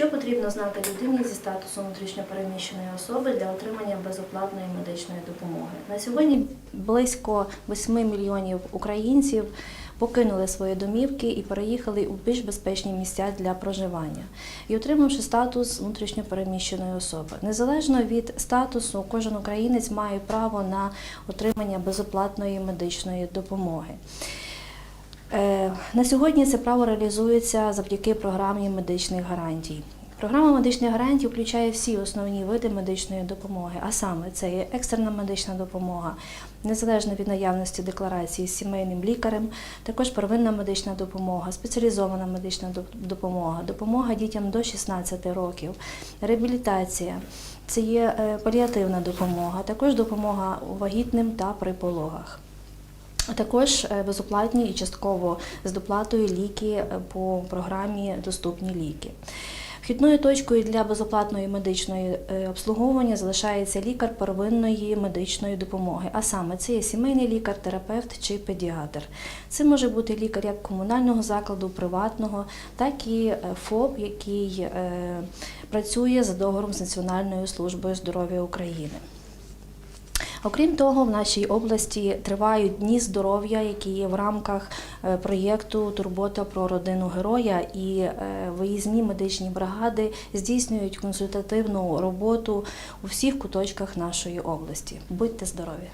Що потрібно знати людині зі статусом внутрішньопереміщеної особи для отримання безоплатної медичної допомоги? На сьогодні близько 8 мільйонів українців покинули свої домівки і переїхали у більш безпечні місця для проживання і отримавши статус внутрішньопереміщеної особи. Незалежно від статусу, кожен українець має право на отримання безоплатної медичної допомоги. На сьогодні це право реалізується завдяки програмі медичних гарантій. Програма медичних гарантій включає всі основні види медичної допомоги, а саме це є екстрена медична допомога, незалежно від наявності декларації з сімейним лікарем, також первинна медична допомога, спеціалізована медична допомога, допомога дітям до 16 років, реабілітація. Це є е, паліативна допомога, також допомога вагітним та при пологах. Також е, безоплатні і частково з доплатою ліки е, по програмі Доступні ліки. Вхідною точкою для безоплатної медичної е, обслуговування залишається лікар первинної медичної допомоги, а саме це є сімейний лікар, терапевт чи педіатр. Це може бути лікар як комунального закладу, приватного, так і ФОП, який працює за договором з Національною службою здоров'я України. Окрім того, в нашій області тривають дні здоров'я, які є в рамках е, проєкту Турбота про родину героя і е, виїзні медичні бригади здійснюють консультативну роботу у всіх куточках нашої області. Будьте здорові!